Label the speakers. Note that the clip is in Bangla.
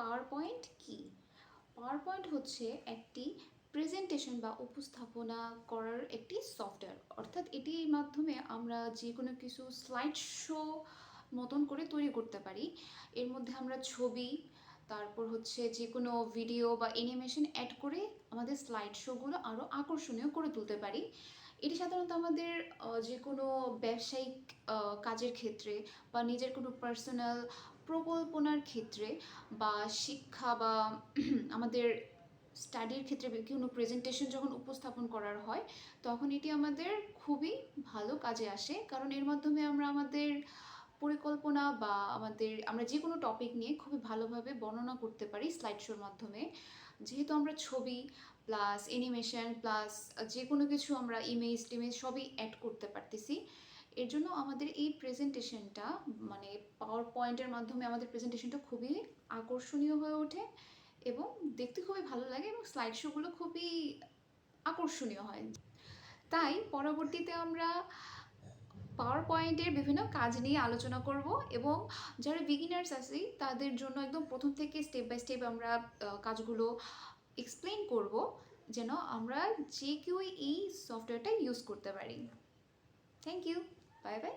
Speaker 1: পাওয়ার পয়েন্ট কি? পাওয়ার পয়েন্ট হচ্ছে একটি প্রেজেন্টেশন বা উপস্থাপনা করার একটি সফটওয়্যার অর্থাৎ এটির মাধ্যমে আমরা যে কোনো কিছু স্লাইড শো মতন করে তৈরি করতে পারি। এর মধ্যে আমরা ছবি, তারপর হচ্ছে যে কোনো ভিডিও বা অ্যানিমেশন অ্যাড করে আমাদের স্লাইড শোগুলো আরও আকর্ষণীয় করে তুলতে পারি। এটি সাধারণত আমাদের যে কোনো ব্যবসায়িক কাজের ক্ষেত্রে বা নিজের কোনো পার্সোনাল প্রকল্পনার ক্ষেত্রে বা শিক্ষা বা আমাদের স্টাডির ক্ষেত্রে কোনো প্রেজেন্টেশন যখন উপস্থাপন করার হয়, তখন এটি আমাদের খুবই ভালো কাজে আসে। কারণ এর মাধ্যমে আমরা আমাদের পরিকল্পনা বা আমাদের, আমরা যে কোনো টপিক নিয়ে খুবই ভালোভাবে বর্ণনা করতে পারি স্লাইড শোর মাধ্যমে। যেহেতু আমরা ছবি প্লাস অ্যানিমেশন প্লাস যে কোনো কিছু আমরা ইমেজ টিমেজ সবই অ্যাড করতে পারতেছি। এর জন্য আমাদের এই প্রেজেন্টেশনটা মানে পাওয়ার পয়েন্টের মাধ্যমে আমাদের প্রেজেন্টেশনটা খুবই আকর্ষণীয় হয়ে ওঠে এবং দেখতে খুবই ভালো লাগে এবং স্লাইড শোগুলো খুবই আকর্ষণীয় হয়। তাই পরবর্তীতে আমরা পাওয়ার পয়েন্টের বিভিন্ন কাজ নিয়ে আলোচনা করব এবং যারা বিগিনার্স আছি তাদের জন্য একদম প্রথম থেকে স্টেপ বাই স্টেপ আমরা কাজগুলো এক্সপ্লেন করব যেন আমরা যে কেউ এই সফটওয়্যারটা ইউজ করতে পারি। Thank you bye bye